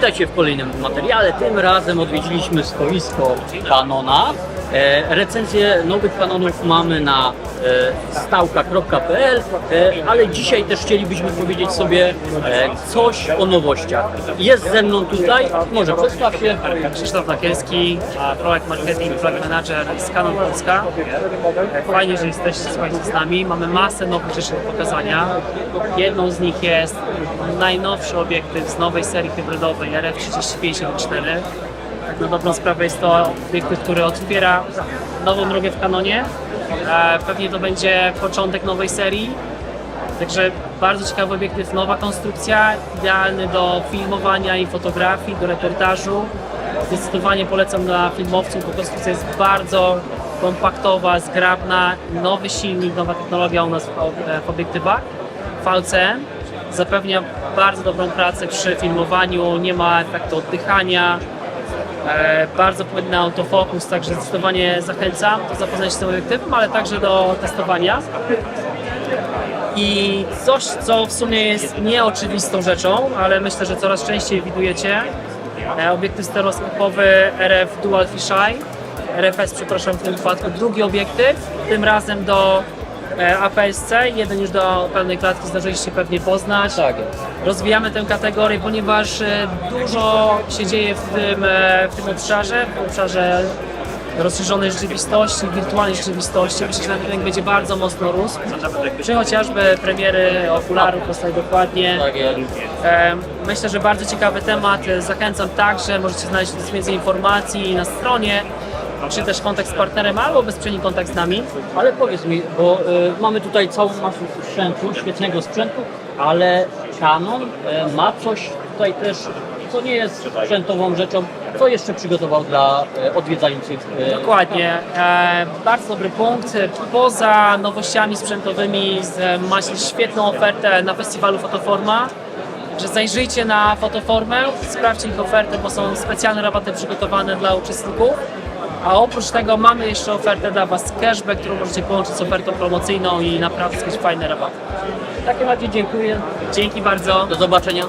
Witajcie w kolejnym materiale. Tym razem odwiedziliśmy stoisko Canona. E, recenzję nowych Canonów mamy na e, stałka.pl, e, ale dzisiaj też chcielibyśmy powiedzieć sobie coś o nowościach. Jest ze mną tutaj, może przedstaw się. Krzysztof Nakielski, a Product Marketing Product Manager z Canon Polska. Fajnie, że jesteście słuchajcie, z nami. Mamy masę nowych rzeczy do pokazania. Jedną z nich jest najnowszy obiektyw z nowej serii hybrydowej RF3574. Tak na dobrą sprawę jest to obiektyw, który otwiera nową drogę w Canonie. E, Pewnie to będzie początek nowej serii. Także bardzo ciekawy obiektyw, nowa konstrukcja, idealny do filmowania i fotografii, do reportażu. Zdecydowanie polecam dla filmowców, bo konstrukcja jest bardzo kompaktowa, zgrabna, nowy silnik, nowa technologia u nas w, obiektywach. VCM zapewnia bardzo dobrą pracę przy filmowaniu, nie ma efektu oddychania, bardzo płynny autofokus, także zdecydowanie zachęcam do zapoznania się z tym obiektywem, ale także do testowania. I coś, co w sumie jest nieoczywistą rzeczą, ale myślę, że coraz częściej widujecie, e, obiektyw stereoskopowy RF Dual Fisheye, RFS przepraszam w tym wypadku, drugi obiektyw, tym razem do e, APS-C, jeden już do pełnej klatki zdążyliście pewnie poznać Tak rozwijamy tę kategorię, ponieważ e, dużo się dzieje w tym, e, w tym obszarze, w obszarze rozszerzonej rzeczywistości, wirtualnej rzeczywistości. Myślę, że ten rynek będzie bardzo mocno rósł. Czy chociażby premiery okularów, powstaje dokładnie. Tak. E, Myślę, że bardzo ciekawy temat. Zachęcam także, możecie znaleźć więcej informacji na stronie, czy też kontakt z partnerem, albo bezpośredni kontakt z nami. Ale powiedz mi, bo y, mamy tutaj całą masę sprzętu, świetnego sprzętu, ale Canon y, ma coś tutaj też, co nie jest sprzętową rzeczą, co jeszcze przygotował dla y, odwiedzających. y, Dokładnie. E, bardzo dobry punkt. Poza nowościami sprzętowymi z, macie świetną ofertę na festiwalu Fotoforma. Że zajrzyjcie na Fotoformę, sprawdźcie ich ofertę, bo są specjalne rabaty przygotowane dla uczestników. A oprócz tego mamy jeszcze ofertę dla Was cashback, którą możecie połączyć z ofertą promocyjną i naprawdę jakieś fajne rabaty. W takim razie dziękuję, Dzięki bardzo. do zobaczenia.